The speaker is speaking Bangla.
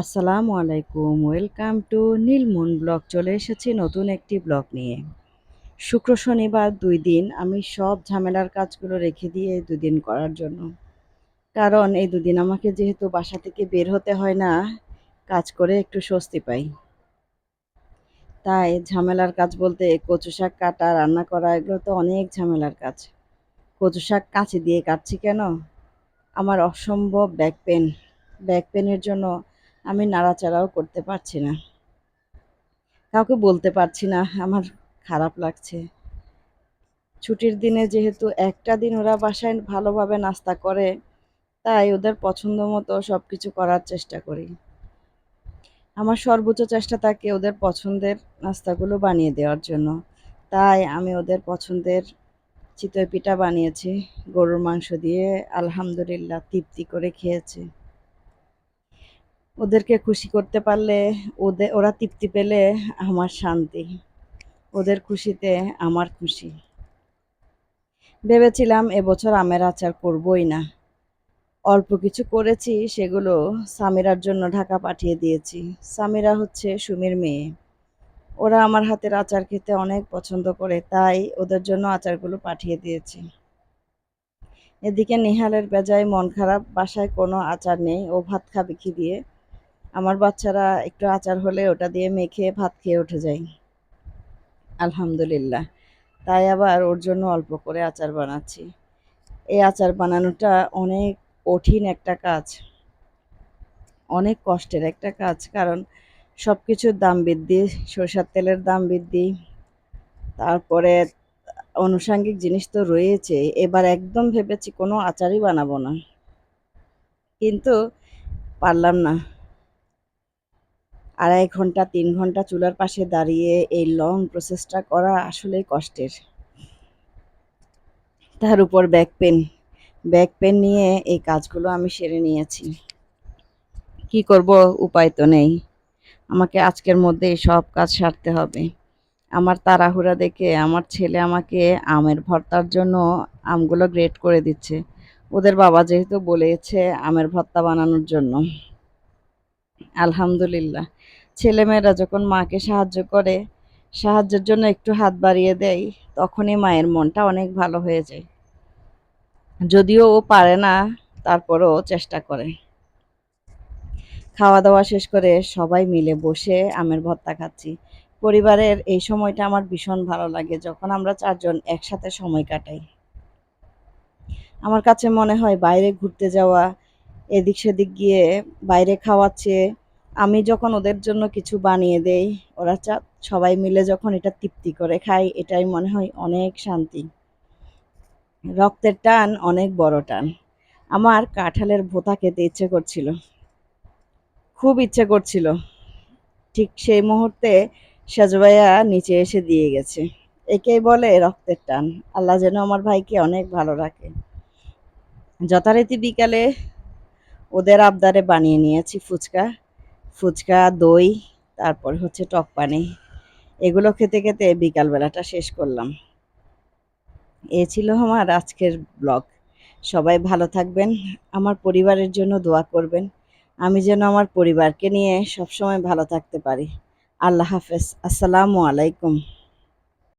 আসসালামু আলাইকুম, ওয়েলকাম টু নীলমুন ব্লগ। চলে এসেছি নতুন একটি ব্লগ নিয়ে। শুক্র শনিবার দুই দিন, আমি সব ঝামেলার কাজগুলো রেখে দিয়ে দুদিন করার জন্য। কারণ এই দুদিন আমাকে যেহেতু বাসা থেকে বের হতে হয় না, কাজ করে একটু স্বস্তি পাই। তাই ঝামেলার কাজ বলতে কচু শাক কাটা, রান্না করা, এগুলো তো অনেক ঝামেলার কাজ। কচু শাক কাঁচি দিয়ে কাটছি কেন? আমার অসম্ভব ব্যাক পেন। ব্যাক পেনের জন্য আমি নাড়াচাড়াও করতে পারছি না। কাউকে বলতে পারছি না, আমার খারাপ লাগছে। ছুটির দিনে যেহেতু একটা দিন ওরা বাসায় ভালোভাবে নাস্তা করে, তাই ওদের পছন্দ মতো সব কিছু করার চেষ্টা করি। আমার সর্বোচ্চ চেষ্টা থাকে ওদের পছন্দের নাস্তাগুলো বানিয়ে দেওয়ার জন্য। তাই আমি ওদের পছন্দের চিতই পিঠা বানিয়েছি, গরুর মাংস দিয়ে আলহামদুলিল্লাহ তৃপ্তি করে খেয়েছে। ওদেরকে খুশি করতে পারলে ওদের ওরা তৃপ্তি পেলে আমার শান্তি। ওদের খুশিতে আমার খুশি। ভেবেছিলাম এবছর আমের আচার করবই না। অল্প কিছু করেছি, সেগুলো সামিরার জন্য ঢাকা পাঠিয়ে দিয়েছি। সামিরা হচ্ছে সুমির মেয়ে। ওরা আমার হাতের আচার খেতে অনেক পছন্দ করে, তাই ওদের জন্য আচারগুলো পাঠিয়ে দিয়েছি। এদিকে নিহালের বেজায় মন খারাপ, বাসায় কোনো আচার নেই। ও ভাত খাবে কি দিয়ে? আমার বাচ্চারা একটু আচার হলে ওটা দিয়ে মেখে ভাত খেয়ে উঠে যায়। আলহামদুলিল্লাহ। তাই আবার ওর জন্য অল্প করে আচার বানাচ্ছি। এই আচার বানানোটা অনেক কঠিন একটা কাজ। অনেক কষ্টের একটা কাজ, কারণ সব কিছুর দাম বৃদ্ধি, সরষের তেলের দাম বৃদ্ধি, তারপরে আনুষাঙ্গিক জিনিস তো রয়েছে, এবার একদম ভেবেছি কোনো আচারই বানাবো না। কিন্তু পারলাম না। আড়াই ঘণ্টা, তিন ঘণ্টা চুলার পাশে দাঁড়িয়ে এই লং প্রসেসটা করা আসলেই কষ্টের। তার উপর ব্যাক পেন ব্যাক পেন নিয়ে এই কাজগুলো আমি সেরে নিয়েছি। কি করব? উপায় তো নেই। আমাকে আজকের মধ্যে সব কাজ সারতে হবে। আমার তাড়াহুড়া দেখে আমার ছেলে আমাকে আমের ভর্তার জন্য আমগুলো গ্রেট করে দিচ্ছে। ওদের বাবা যেহেতু বলেছে আমের ভর্তা বানানোর জন্য। আলহামদুলিল্লাহ। ছেলেমেয়েরা যখন মাকে সাহায্য করে, সাহায্যের জন্য একটু হাত বাড়িয়ে দেয়, তখনই মায়ের মনটা অনেক ভালো হয়ে যায়। যদিও ও পারে না, তারপরও চেষ্টা করে। খাওয়া দাওয়া শেষ করে সবাই মিলে বসে আমের ভর্তা খাচ্ছি। পরিবারের এই সময়টা আমার ভীষণ ভালো লাগে, যখন আমরা চারজন একসাথে সময় কাটাই। আমার কাছে মনে হয় বাইরে ঘুরতে যাওয়া এদিক সেদিক গিয়ে বাইরে খাওয়াচ্ছে। আমি যখন ওদের জন্য কিছু বানিয়ে দেই, ওরা চা, সবাই মিলে যখন এটা তৃপ্তি করে খাই এটাই মনে হয় অনেক শান্তি। রক্তের টান অনেক বড় টান। আমার কাঁঠালের ভোতা খেতে ইচ্ছে করছিল। খুব ইচ্ছে করছিল। ঠিক সেই মুহূর্তে সাজুভাইয়া নিচে এসে দিয়ে গেছে। একেই বলে রক্তের টান। আল্লাহ যেন আমার ভাইকে অনেক ভালো রাখে। যথারীতি বিকালে ওদের আবদারে বানিয়ে নিয়েছি ফুচকা ফুচকা, দই, তারপর হচ্ছে টক পানি। এগুলো খেতে খেতে বিকালবেলাটা শেষ করলাম। এ ছিল আমার আজকের ব্লগ। সবাই ভালো থাকবেন, আমার পরিবারের জন্য দোয়া করবেন। আমি যেন আমার পরিবারকে নিয়ে সবসময় ভালো থাকতে পারি। আল্লাহ হাফেজ। আসসালামু আলাইকুম।